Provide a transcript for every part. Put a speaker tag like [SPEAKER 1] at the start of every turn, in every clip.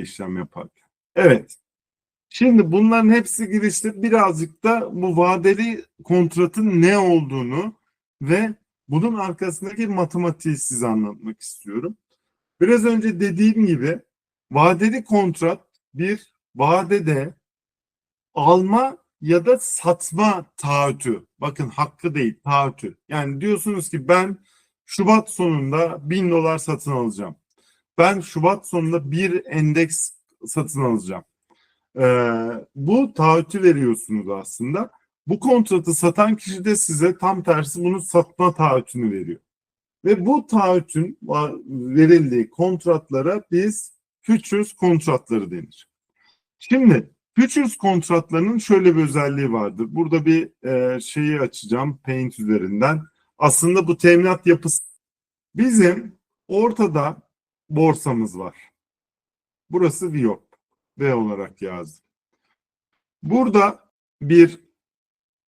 [SPEAKER 1] işlem yaparken. Evet. Şimdi bunların hepsi girişte birazcık da bu vadeli kontratın ne olduğunu ve bunun arkasındaki matematiği size anlatmak istiyorum. Biraz önce dediğim gibi vadeli kontrat bir vadede alma ya da satma taahhütü. Bakın hakkı değil taahhütü. Yani diyorsunuz ki ben Şubat sonunda 1000 dolar satın alacağım. Ben Şubat sonunda bir endeks satın alacağım. Ee, bu taahhütü veriyorsunuz aslında. Bu kontratı satan kişi de size tam tersi bunu satma taahhütünü veriyor. Ve bu taahhütün verildiği kontratlara biz futures kontratları denir. Şimdi futures kontratlarının şöyle bir özelliği vardır. Burada bir e, şeyi açacağım Paint üzerinden. Aslında bu teminat yapısı bizim ortada borsamız var. Burası Viop. V olarak yazdım. Burada bir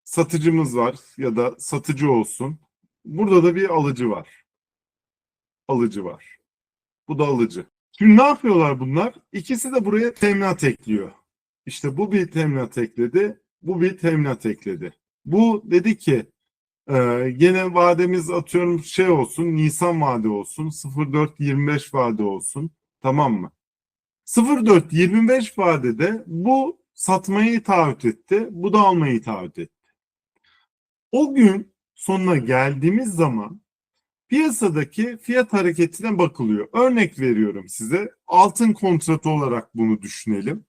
[SPEAKER 1] satıcımız var ya da satıcı olsun. Burada da bir alıcı var. Alıcı var. Bu da alıcı. Şimdi ne yapıyorlar bunlar? İkisi de buraya teminat ekliyor. İşte bu bir teminat ekledi, bu bir teminat ekledi. Bu dedi ki e, gene vademiz atıyorum şey olsun, Nisan vade olsun, 04-25 vade olsun. Tamam mı? 04-25 vadede bu satmayı taahhüt etti, bu da almayı taahhüt etti. O gün sonuna geldiğimiz zaman piyasadaki fiyat hareketine bakılıyor. Örnek veriyorum size. Altın kontratı olarak bunu düşünelim.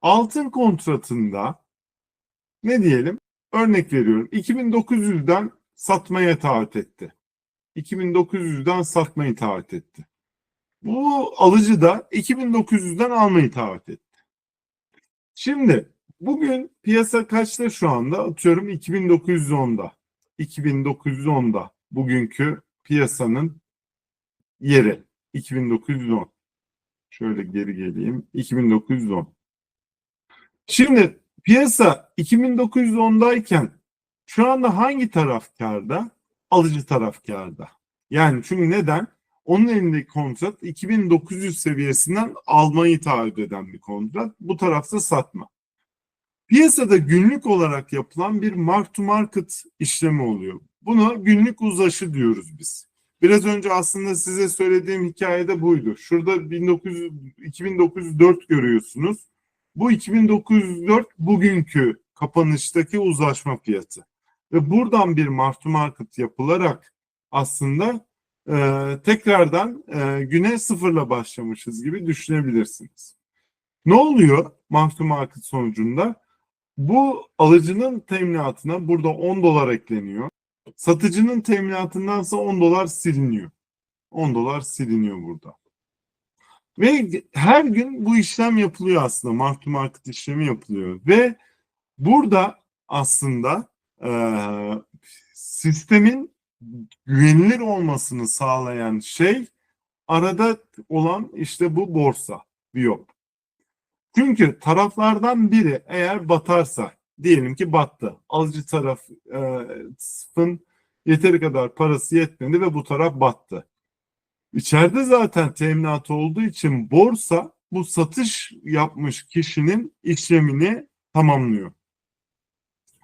[SPEAKER 1] Altın kontratında ne diyelim? Örnek veriyorum. 2900'den satmaya taahhüt etti. 2900'den satmayı taahhüt etti. Bu alıcı da 2900'den almayı taahhüt etti. Şimdi bugün piyasa kaçta şu anda? Atıyorum 2910'da. 2910'da bugünkü piyasanın yeri 2910. Şöyle geri geleyim. 2910. Şimdi piyasa 2910'dayken şu anda hangi taraf karda? Alıcı taraf karda. Yani çünkü neden? Onun elindeki kontrat 2900 seviyesinden almayı taahhüt eden bir kontrat. Bu tarafta satma. Piyasada günlük olarak yapılan bir mark to market işlemi oluyor. Buna günlük uzaşı diyoruz biz. Biraz önce aslında size söylediğim hikayede buydu. Şurada 1900, 2904 görüyorsunuz. Bu 2904 bugünkü kapanıştaki uzlaşma fiyatı. Ve buradan bir mark market yapılarak aslında e, tekrardan e, güne sıfırla başlamışız gibi düşünebilirsiniz. Ne oluyor mark market sonucunda? Bu alıcının teminatına burada 10 dolar ekleniyor. Satıcının teminatındansa 10 dolar siliniyor. 10 dolar siliniyor burada. Ve her gün bu işlem yapılıyor aslında. Mark to market işlemi yapılıyor. Ve burada aslında e, sistemin güvenilir olmasını sağlayan şey arada olan işte bu borsa, Biop. Çünkü taraflardan biri eğer batarsa, diyelim ki battı. Alıcı tarafın yeteri kadar parası yetmedi ve bu taraf battı. İçeride zaten teminatı olduğu için borsa bu satış yapmış kişinin işlemini tamamlıyor.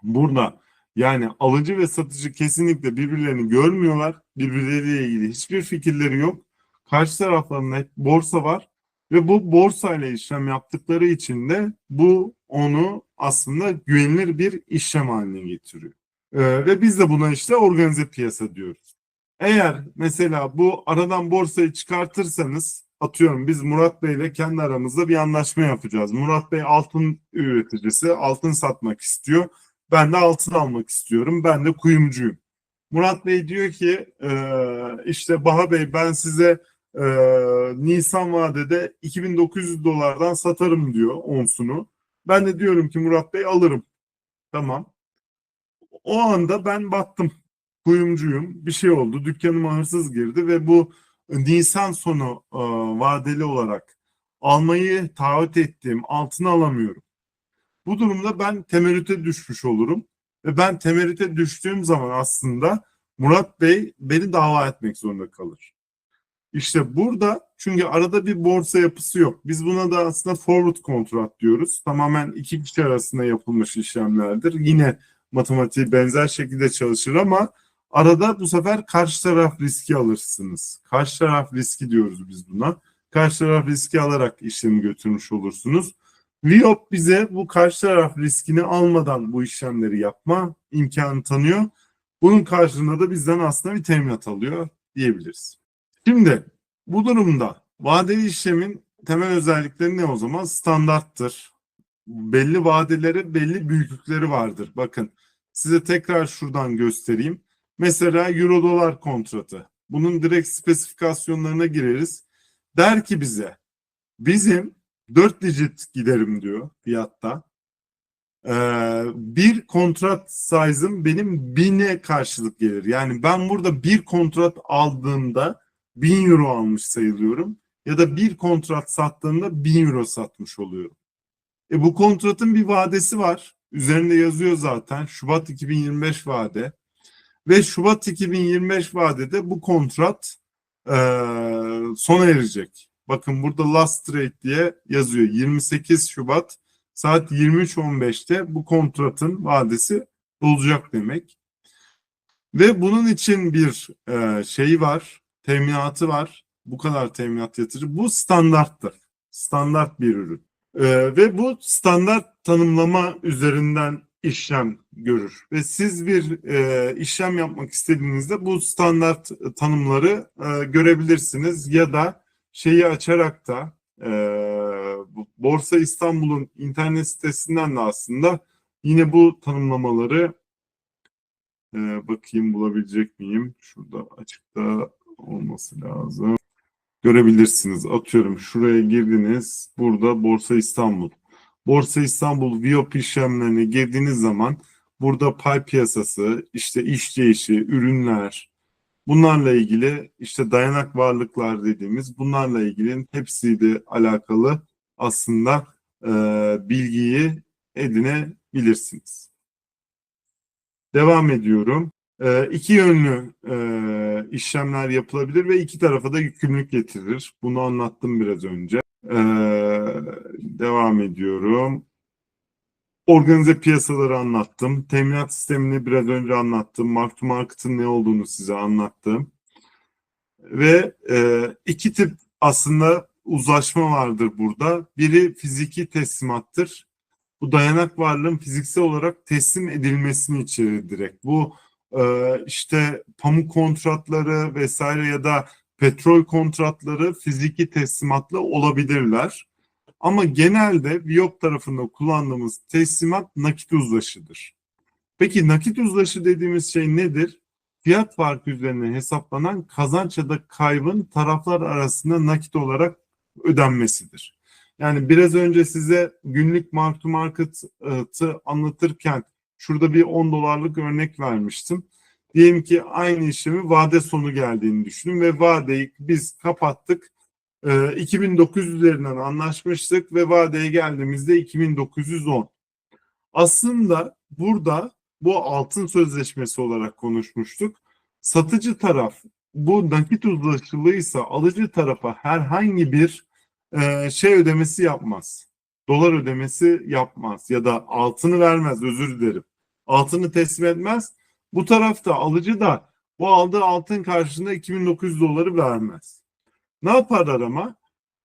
[SPEAKER 1] Burada yani alıcı ve satıcı kesinlikle birbirlerini görmüyorlar. Birbirleriyle ilgili hiçbir fikirleri yok. Karşı taraflarında hep borsa var ve bu borsayla işlem yaptıkları için de bu onu aslında güvenilir bir işlem haline getiriyor. Ee, ve biz de buna işte organize piyasa diyoruz. Eğer mesela bu aradan borsayı çıkartırsanız atıyorum biz Murat Bey ile kendi aramızda bir anlaşma yapacağız. Murat Bey altın üreticisi, altın satmak istiyor. Ben de altın almak istiyorum. Ben de kuyumcuyum. Murat Bey diyor ki e, işte Baha Bey ben size e, Nisan vadede 2900 dolardan satarım diyor onsunu. Ben de diyorum ki Murat Bey alırım. Tamam. O anda ben battım. Kuyumcuyum. Bir şey oldu. Dükkanıma hırsız girdi ve bu Nisan sonu e, vadeli olarak almayı taahhüt ettiğim altını alamıyorum. Bu durumda ben temerrüte düşmüş olurum. Ve ben temerrüte düştüğüm zaman aslında Murat Bey beni dava etmek zorunda kalır. İşte burada çünkü arada bir borsa yapısı yok. Biz buna da aslında forward kontrat diyoruz. Tamamen iki kişi arasında yapılmış işlemlerdir. Yine matematiği benzer şekilde çalışır ama arada bu sefer karşı taraf riski alırsınız. Karşı taraf riski diyoruz biz buna. Karşı taraf riski alarak işlemi götürmüş olursunuz. Viop bize bu karşı taraf riskini almadan bu işlemleri yapma imkanı tanıyor. Bunun karşılığında da bizden aslında bir teminat alıyor diyebiliriz. Şimdi bu durumda vadeli işlemin temel özellikleri ne o zaman? Standarttır. Belli vadeleri, belli büyüklükleri vardır. Bakın size tekrar şuradan göstereyim. Mesela euro dolar kontratı. Bunun direkt spesifikasyonlarına gireriz. Der ki bize bizim 4 digit giderim diyor fiyatta. Ee, bir kontrat size'ım benim bine karşılık gelir. Yani ben burada bir kontrat aldığımda 1000 euro almış sayılıyorum. Ya da bir kontrat sattığımda 1000 euro satmış oluyorum. E bu kontratın bir vadesi var. Üzerinde yazıyor zaten Şubat 2025 vade. Ve Şubat 2025 vadede bu kontrat e, sona erecek. Bakın burada last trade diye yazıyor. 28 Şubat saat 23.15'te bu kontratın vadesi dolacak demek. Ve bunun için bir e, şey var, teminatı var. Bu kadar teminat yatırır. Bu standarttır. Standart bir ürün. E, ve bu standart tanımlama üzerinden işlem görür. Ve siz bir e, işlem yapmak istediğinizde bu standart tanımları e, görebilirsiniz ya da şeyi açarak da e, Borsa İstanbul'un internet sitesinden de aslında yine bu tanımlamaları e, bakayım bulabilecek miyim? Şurada açıkta olması lazım. Görebilirsiniz. Atıyorum şuraya girdiniz. Burada Borsa İstanbul. Borsa İstanbul VIOP işlemlerine girdiğiniz zaman burada pay piyasası, işte iş değişi, ürünler, bunlarla ilgili işte dayanak varlıklar dediğimiz bunlarla ilgili hepsiyle alakalı aslında e, bilgiyi edinebilirsiniz. Devam ediyorum. E, iki yönlü e, işlemler yapılabilir ve iki tarafa da yükümlülük getirir. Bunu anlattım biraz önce. E, devam ediyorum. Organize piyasaları anlattım. Teminat sistemini biraz önce anlattım. Mark to market'ın ne olduğunu size anlattım. Ve e, iki tip aslında uzlaşma vardır burada. Biri fiziki teslimattır. Bu dayanak varlığın fiziksel olarak teslim edilmesini içerir direkt. Bu e, işte pamuk kontratları vesaire ya da petrol kontratları fiziki teslimatla olabilirler. Ama genelde Viyop tarafında kullandığımız teslimat nakit uzlaşıdır. Peki nakit uzlaşı dediğimiz şey nedir? Fiyat farkı üzerine hesaplanan kazanç ya da kaybın taraflar arasında nakit olarak ödenmesidir. Yani biraz önce size günlük mark to market'ı anlatırken şurada bir 10 dolarlık örnek vermiştim. Diyelim ki aynı işlemi vade sonu geldiğini düşünün ve vadeyi biz kapattık. 2900 üzerinden anlaşmıştık ve vadeye geldiğimizde 2910. Aslında burada bu altın sözleşmesi olarak konuşmuştuk. Satıcı taraf bu nakit uzlaşılıysa alıcı tarafa herhangi bir e, şey ödemesi yapmaz. Dolar ödemesi yapmaz ya da altını vermez özür dilerim. Altını teslim etmez. Bu tarafta alıcı da bu aldığı altın karşılığında 2900 doları vermez. Ne yaparlar ama?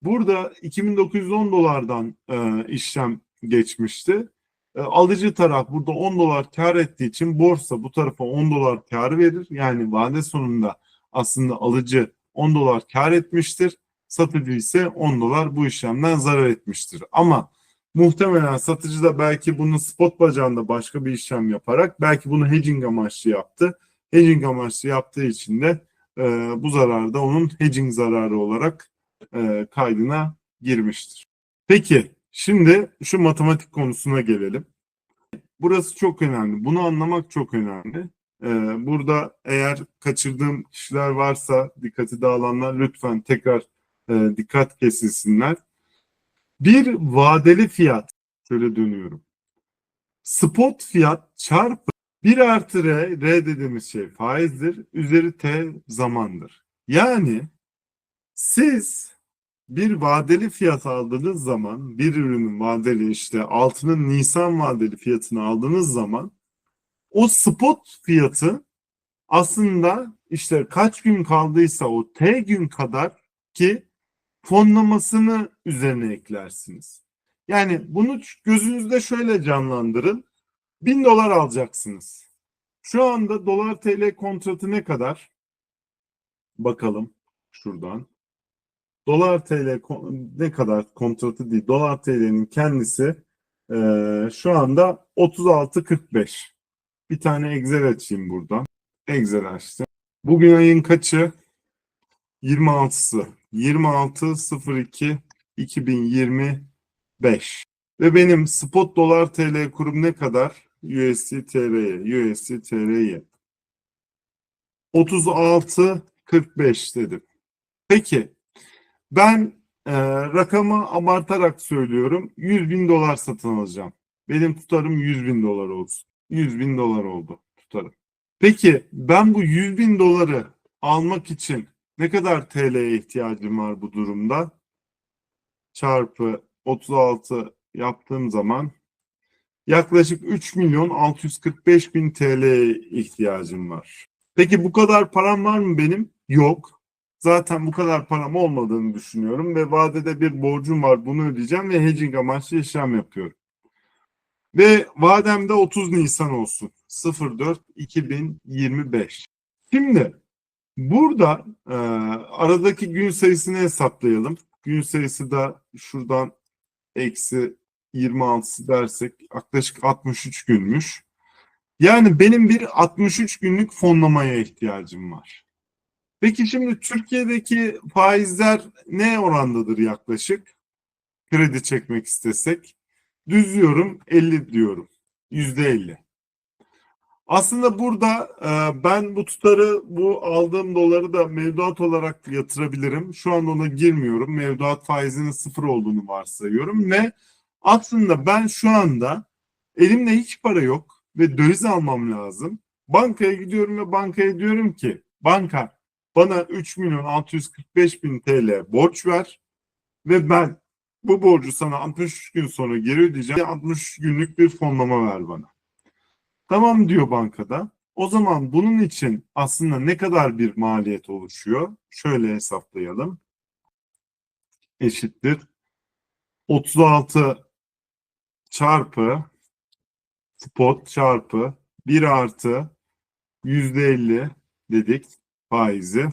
[SPEAKER 1] Burada 2910 dolardan e, işlem geçmişti. E, alıcı taraf burada 10 dolar kar ettiği için borsa bu tarafa 10 dolar kar verir. Yani vade sonunda aslında alıcı 10 dolar kar etmiştir. Satıcı ise 10 dolar bu işlemden zarar etmiştir. Ama muhtemelen satıcı da belki bunu spot bacağında başka bir işlem yaparak belki bunu hedging amaçlı yaptı. Hedging amaçlı yaptığı için de e, bu zarar da onun hedging zararı olarak e, kaydına girmiştir. Peki şimdi şu matematik konusuna gelelim. Burası çok önemli. Bunu anlamak çok önemli. Ee, burada eğer kaçırdığım kişiler varsa dikkati dağılanlar lütfen tekrar e, dikkat kesilsinler. Bir vadeli fiyat şöyle dönüyorum. Spot fiyat çarpı 1 artı R, R dediğimiz şey faizdir. Üzeri T zamandır. Yani Siz bir vadeli fiyat aldığınız zaman bir ürünün vadeli işte altının Nisan vadeli fiyatını aldığınız zaman o spot fiyatı aslında işte kaç gün kaldıysa o T gün kadar ki fonlamasını üzerine eklersiniz. Yani bunu gözünüzde şöyle canlandırın. 1000 dolar alacaksınız. Şu anda dolar TL kontratı ne kadar? Bakalım şuradan. Dolar TL ne kadar kontratı değil. Dolar TL'nin kendisi eee, şu anda 36.45. Bir tane Excel açayım buradan. Excel açtım. Bugün ayın kaçı? 26'sı. 26.02 2025. Ve benim spot dolar TL kurum ne kadar? USD TL'ye, USD TL'ye. 36.45 dedim. Peki ben e, rakamı abartarak söylüyorum. 100 bin dolar satın alacağım. Benim tutarım 100 bin dolar olsun. 100 bin dolar oldu tutarım. Peki ben bu 100 bin doları almak için ne kadar TL'ye ihtiyacım var bu durumda? Çarpı 36 yaptığım zaman yaklaşık 3 milyon 645 bin TL'ye ihtiyacım var. Peki bu kadar param var mı benim? Yok. Zaten bu kadar param olmadığını düşünüyorum ve vadede bir borcum var bunu ödeyeceğim ve hedging amaçlı işlem yapıyorum. Ve vademde 30 Nisan olsun. 04 2025. Şimdi burada e, aradaki gün sayısını hesaplayalım. Gün sayısı da şuradan eksi 26'sı dersek yaklaşık 63 günmüş. Yani benim bir 63 günlük fonlamaya ihtiyacım var. Peki şimdi Türkiye'deki faizler ne orandadır yaklaşık? Kredi çekmek istesek. Düzüyorum 50 diyorum. Yüzde 50. Aslında burada e, ben bu tutarı, bu aldığım doları da mevduat olarak yatırabilirim. Şu anda ona girmiyorum. Mevduat faizinin sıfır olduğunu varsayıyorum ve aslında ben şu anda elimde hiç para yok ve döviz almam lazım. Bankaya gidiyorum ve bankaya diyorum ki banka bana 3 milyon 645 bin TL borç ver ve ben bu borcu sana 63 gün sonra geri ödeyeceğim. 63 günlük bir fonlama ver bana. Tamam diyor bankada. O zaman bunun için aslında ne kadar bir maliyet oluşuyor? Şöyle hesaplayalım. Eşittir. 36 çarpı spot çarpı 1 artı %50 dedik faizi.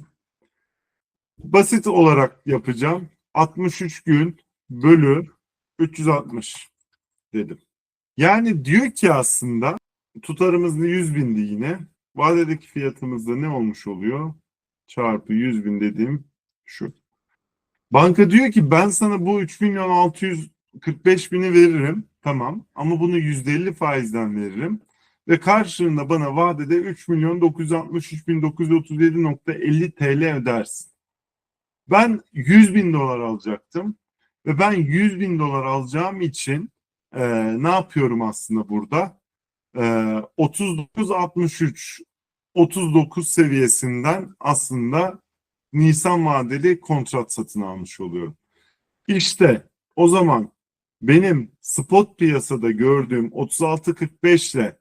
[SPEAKER 1] Basit olarak yapacağım. 63 gün bölü 360 dedim. Yani diyor ki aslında tutarımız da 100 bindi yine. Vadedeki fiyatımız da ne olmuş oluyor? Çarpı 100 bin dediğim şu. Banka diyor ki ben sana bu 3 milyon 645 bini veririm. Tamam ama bunu %50 faizden veririm. Ve karşılığında bana vadede 3 milyon 963 bin 937.50 TL ödersin. Ben 100 bin dolar alacaktım. Ve ben 100 bin dolar alacağım için e, ne yapıyorum aslında burada? E, 39-63 39 seviyesinden aslında Nisan vadeli kontrat satın almış oluyorum. İşte o zaman benim spot piyasada gördüğüm 36-45 ile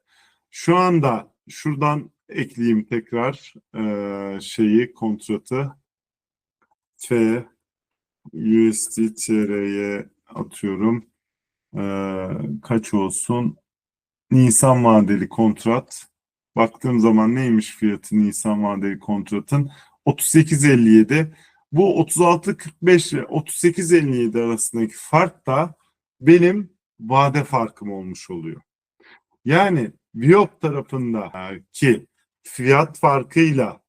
[SPEAKER 1] şu anda şuradan ekleyeyim tekrar e, şeyi kontratı T USD TR'ye atıyorum. Ee, kaç olsun? Nisan vadeli kontrat. Baktığım zaman neymiş fiyatı Nisan vadeli kontratın? 38.57. Bu 36.45 ile 38.57 arasındaki fark da benim vade farkım olmuş oluyor. Yani Viyop tarafında ki fiyat farkıyla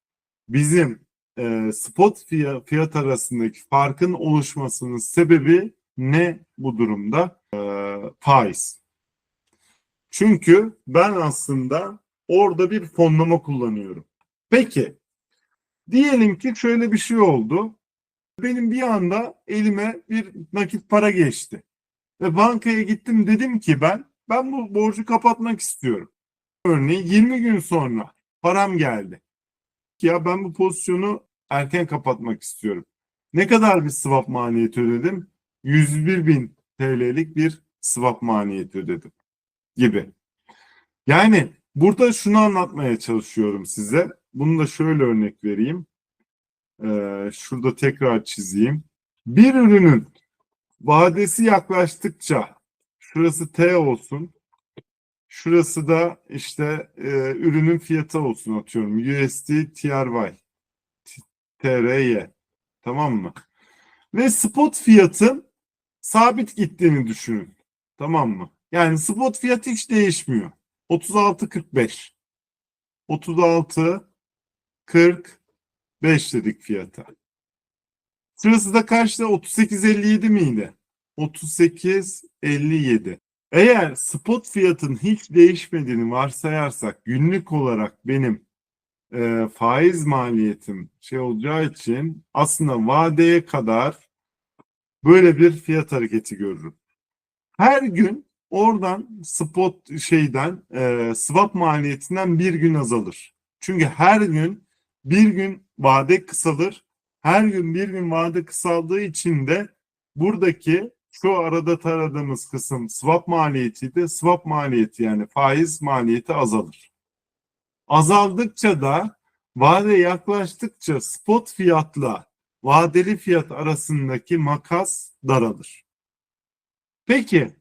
[SPEAKER 1] bizim e, spot fiyat, fiyat arasındaki farkın oluşmasının sebebi ne bu durumda? E, faiz. Çünkü ben aslında orada bir fonlama kullanıyorum. Peki diyelim ki şöyle bir şey oldu. Benim bir anda elime bir nakit para geçti. Ve bankaya gittim dedim ki ben ben bu borcu kapatmak istiyorum. Örneğin 20 gün sonra param geldi. Ya ben bu pozisyonu erken kapatmak istiyorum. Ne kadar bir swap maliyeti ödedim? 101 bin TL'lik bir swap maliyeti ödedim gibi. Yani burada şunu anlatmaya çalışıyorum size. Bunu da şöyle örnek vereyim. Ee, şurada tekrar çizeyim. Bir ürünün vadesi yaklaştıkça şurası T olsun. Şurası da işte e, ürünün fiyatı olsun atıyorum. USD TRY. TRY. Tamam mı? Ve spot fiyatın sabit gittiğini düşünün. Tamam mı? Yani spot fiyatı hiç değişmiyor. 36.45. 36 45 dedik fiyata. Sırası da kaçtı? 38.57 miydi? 38.57. Eğer spot fiyatın hiç değişmediğini varsayarsak günlük olarak benim e, faiz maliyetim şey olacağı için aslında vadeye kadar böyle bir fiyat hareketi görürüm. Her gün oradan spot şeyden e, swap maliyetinden bir gün azalır. Çünkü her gün bir gün vade kısalır. Her gün bir gün vade kısaldığı için de buradaki şu arada taradığımız kısım swap maliyeti de swap maliyeti yani faiz maliyeti azalır. Azaldıkça da vade yaklaştıkça spot fiyatla vadeli fiyat arasındaki makas daralır. Peki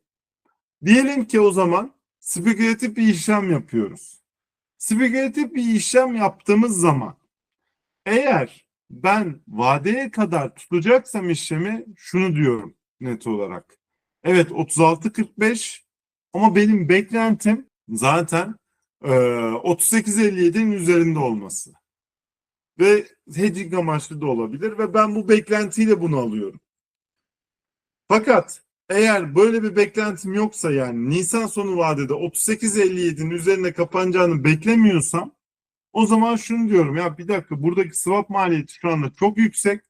[SPEAKER 1] diyelim ki o zaman spekülatif bir işlem yapıyoruz. Spekülatif bir işlem yaptığımız zaman eğer ben vadeye kadar tutacaksam işlemi şunu diyorum net olarak. Evet 36.45 ama benim beklentim zaten e, 38.57'nin üzerinde olması. Ve hedging amaçlı da olabilir ve ben bu beklentiyle bunu alıyorum. Fakat eğer böyle bir beklentim yoksa yani Nisan sonu vadede 38.57'nin üzerine kapanacağını beklemiyorsam o zaman şunu diyorum ya bir dakika buradaki swap maliyeti şu anda çok yüksek.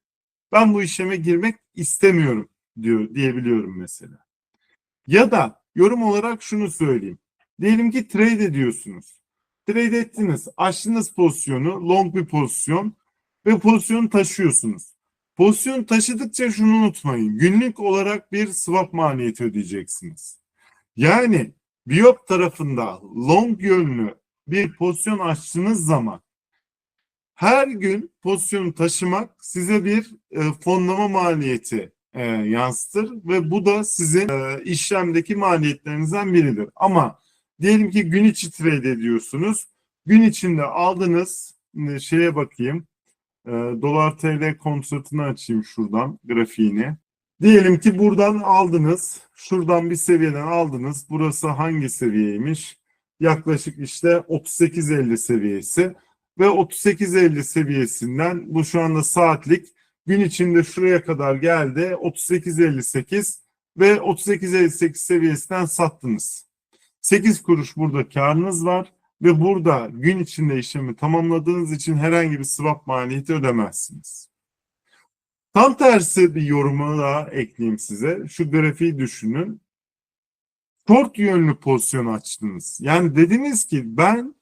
[SPEAKER 1] Ben bu işleme girmek istemiyorum diyor diyebiliyorum mesela. Ya da yorum olarak şunu söyleyeyim. Diyelim ki trade ediyorsunuz. Trade ettiniz. Açtınız pozisyonu. Long bir pozisyon. Ve pozisyonu taşıyorsunuz. Pozisyon taşıdıkça şunu unutmayın. Günlük olarak bir swap maliyeti ödeyeceksiniz. Yani Biop tarafında long yönlü bir pozisyon açtığınız zaman her gün pozisyonu taşımak size bir e, fonlama maliyeti e, yansıtır ve bu da sizin e, işlemdeki maliyetlerinizden biridir. Ama diyelim ki gün içi trade ediyorsunuz. Gün içinde aldınız e, şeye bakayım. E, dolar TL kontratını açayım şuradan grafiğini. Diyelim ki buradan aldınız. Şuradan bir seviyeden aldınız. Burası hangi seviyeymiş? Yaklaşık işte 38.50 seviyesi ve 38.50 seviyesinden bu şu anda saatlik gün içinde şuraya kadar geldi 38.58 ve 38.58 seviyesinden sattınız. 8 kuruş burada karınız var ve burada gün içinde işlemi tamamladığınız için herhangi bir swap maliyeti ödemezsiniz. Tam tersi bir yorumu da ekleyeyim size. Şu grafiği düşünün. Short yönlü pozisyon açtınız. Yani dediniz ki ben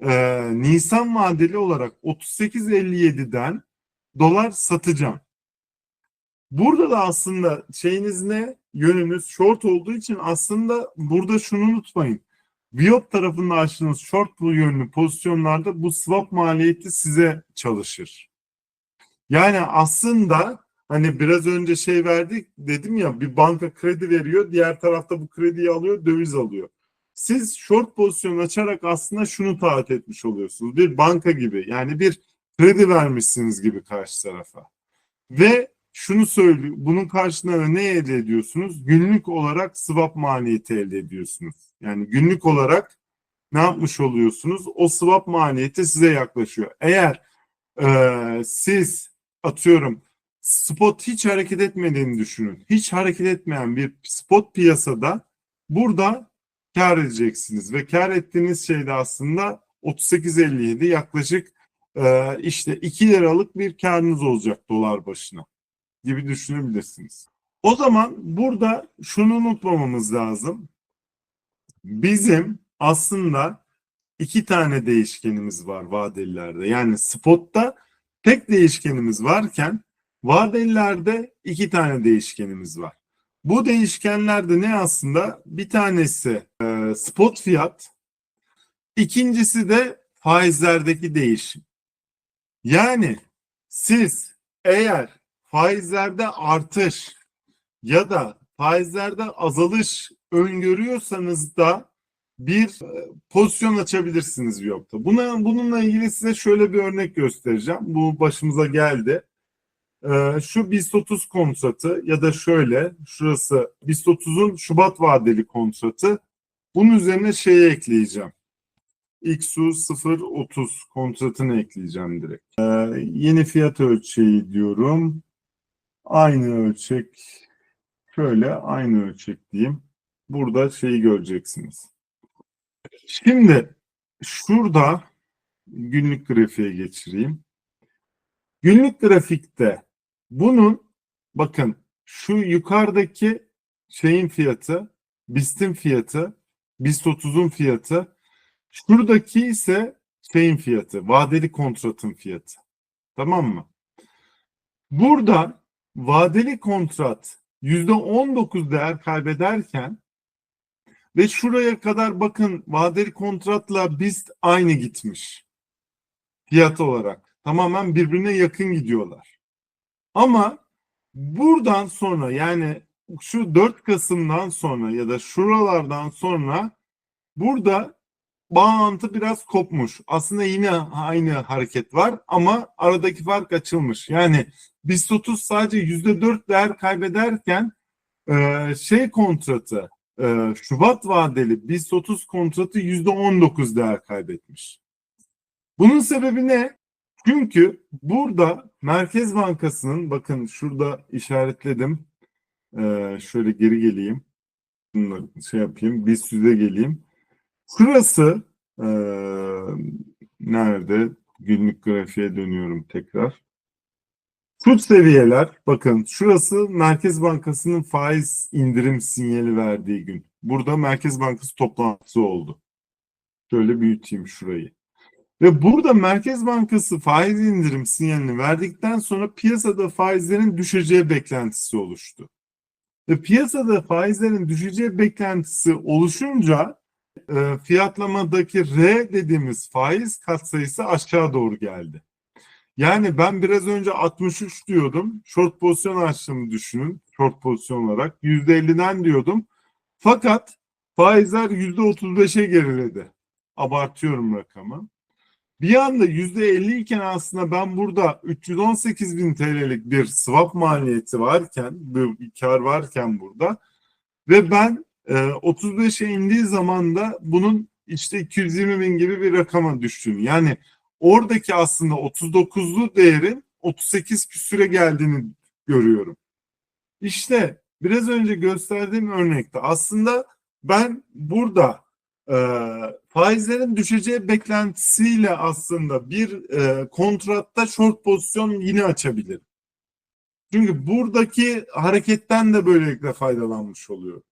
[SPEAKER 1] e, Nisan vadeli olarak 38.57'den dolar satacağım. Burada da aslında şeyiniz ne? Yönünüz short olduğu için aslında burada şunu unutmayın. Biop tarafında açtığınız short bu yönlü pozisyonlarda bu swap maliyeti size çalışır. Yani aslında hani biraz önce şey verdik dedim ya bir banka kredi veriyor diğer tarafta bu krediyi alıyor döviz alıyor. Siz short pozisyon açarak aslında şunu taahhüt etmiş oluyorsunuz. Bir banka gibi yani bir kredi vermişsiniz gibi karşı tarafa. Ve şunu söylüyor. Bunun karşılığında ne elde ediyorsunuz? Günlük olarak swap maliyeti elde ediyorsunuz. Yani günlük olarak ne yapmış oluyorsunuz? O swap maliyeti size yaklaşıyor. Eğer e, siz atıyorum spot hiç hareket etmediğini düşünün. Hiç hareket etmeyen bir spot piyasada burada kar edeceksiniz ve kar ettiğiniz şey de aslında 38.57 yaklaşık e, işte 2 liralık bir karınız olacak dolar başına gibi düşünebilirsiniz. O zaman burada şunu unutmamamız lazım. Bizim aslında iki tane değişkenimiz var vadelilerde. Yani spotta tek değişkenimiz varken Vadelilerde iki tane değişkenimiz var. Bu değişkenlerde ne aslında? Bir tanesi e, spot fiyat, ikincisi de faizlerdeki değişim. Yani siz eğer faizlerde artış ya da faizlerde azalış öngörüyorsanız da bir e, pozisyon açabilirsiniz bir yokta. Buna, bununla ilgili size şöyle bir örnek göstereceğim. Bu başımıza geldi. Ee, şu BIST 30 kontratı ya da şöyle şurası BIST 30'un Şubat vadeli kontratı. Bunun üzerine şeyi ekleyeceğim. XU 030 kontratını ekleyeceğim direkt. Ee, yeni fiyat ölçeği diyorum. Aynı ölçek şöyle aynı ölçek diyeyim. Burada şeyi göreceksiniz. Şimdi şurada günlük grafiğe geçireyim. Günlük grafikte bunun bakın şu yukarıdaki şeyin fiyatı, BIST'in fiyatı, BIST 30'un fiyatı, şuradaki ise şeyin fiyatı, vadeli kontratın fiyatı. Tamam mı? Burada vadeli kontrat %19 değer kaybederken ve şuraya kadar bakın vadeli kontratla BIST aynı gitmiş fiyat olarak. Tamamen birbirine yakın gidiyorlar. Ama buradan sonra yani şu 4 Kasım'dan sonra ya da şuralardan sonra burada bağlantı biraz kopmuş. Aslında yine aynı hareket var ama aradaki fark açılmış. Yani BIST 30 sadece %4 değer kaybederken e, şey kontratı e, Şubat vadeli BIST 30 kontratı %19 değer kaybetmiş. Bunun sebebi ne? Çünkü burada Merkez Bankası'nın bakın şurada işaretledim. Ee, şöyle geri geleyim. Bunları şey yapayım. BIST 100'e geleyim. Şurası ee, nerede? Günlük grafiğe dönüyorum tekrar. Şu seviyeler bakın şurası Merkez Bankası'nın faiz indirim sinyali verdiği gün. Burada Merkez Bankası toplantısı oldu. Şöyle büyüteyim şurayı. Ve burada Merkez Bankası faiz indirim sinyalini verdikten sonra piyasada faizlerin düşeceği beklentisi oluştu. Ve piyasada faizlerin düşeceği beklentisi oluşunca e, fiyatlamadaki R dediğimiz faiz katsayısı aşağı doğru geldi. Yani ben biraz önce 63 diyordum. Short pozisyon açtığımı düşünün. Short pozisyon olarak. %50'den diyordum. Fakat faizler %35'e geriledi. Abartıyorum rakamı. Bir anda %50 iken aslında ben burada 318 bin TL'lik bir swap maliyeti varken, bir kar varken burada ve ben e, 35'e indiği zaman da bunun işte 220 bin gibi bir rakama düştüğünü yani oradaki aslında 39'lu değerin 38 küsüre geldiğini görüyorum. İşte biraz önce gösterdiğim örnekte aslında ben burada e, faizlerin düşeceği beklentisiyle aslında bir e, kontratta short pozisyon yine açabilir. Çünkü buradaki hareketten de böylelikle faydalanmış oluyor.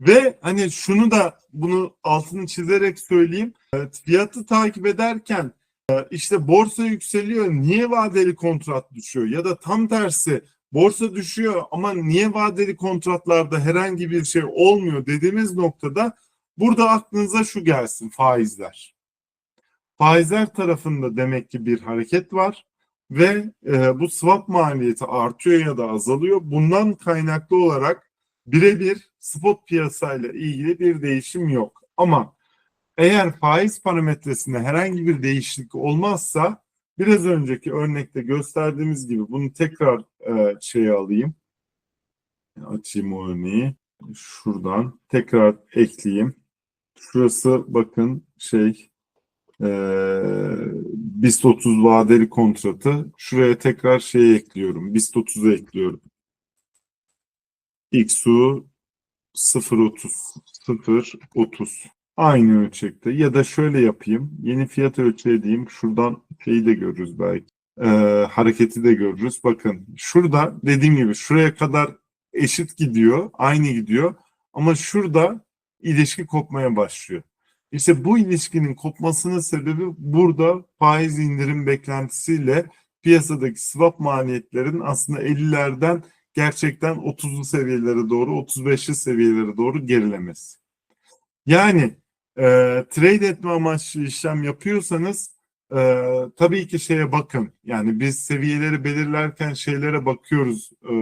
[SPEAKER 1] Ve hani şunu da bunu altını çizerek söyleyeyim. Evet, fiyatı takip ederken e, işte borsa yükseliyor niye vadeli kontrat düşüyor ya da tam tersi borsa düşüyor ama niye vadeli kontratlarda herhangi bir şey olmuyor dediğimiz noktada Burada aklınıza şu gelsin faizler. Faizler tarafında demek ki bir hareket var ve e, bu swap maliyeti artıyor ya da azalıyor. Bundan kaynaklı olarak birebir spot piyasayla ilgili bir değişim yok. Ama eğer faiz parametresinde herhangi bir değişiklik olmazsa biraz önceki örnekte gösterdiğimiz gibi bunu tekrar e, şeye alayım. Açayım o örneği. Şuradan tekrar ekleyeyim. Şurası bakın şey e, BIST 30 vadeli kontratı. Şuraya tekrar şey ekliyorum. BIST 30'u ekliyorum. XU 0.30 0.30 aynı ölçekte ya da şöyle yapayım. Yeni fiyat ölçeği diyeyim. Şuradan şeyi de görürüz belki. Ee, hareketi de görürüz. Bakın şurada dediğim gibi şuraya kadar eşit gidiyor. Aynı gidiyor. Ama şurada ilişki kopmaya başlıyor. İşte bu ilişkinin kopmasının sebebi burada faiz indirim beklentisiyle piyasadaki swap maliyetlerin aslında 50'lerden gerçekten 30'lu seviyelere doğru 35'li seviyelere doğru gerilemesi. Yani e, trade etme amaçlı işlem yapıyorsanız e, tabii ki şeye bakın. Yani biz seviyeleri belirlerken şeylere bakıyoruz. E,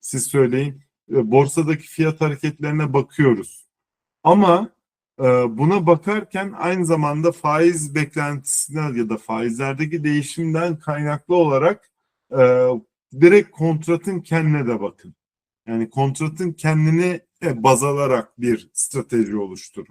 [SPEAKER 1] siz söyleyin. E, borsadaki fiyat hareketlerine bakıyoruz. Ama e, buna bakarken aynı zamanda faiz beklentisinden ya da faizlerdeki değişimden kaynaklı olarak e, direkt kontratın kendine de bakın. Yani kontratın kendini baz alarak bir strateji oluşturun.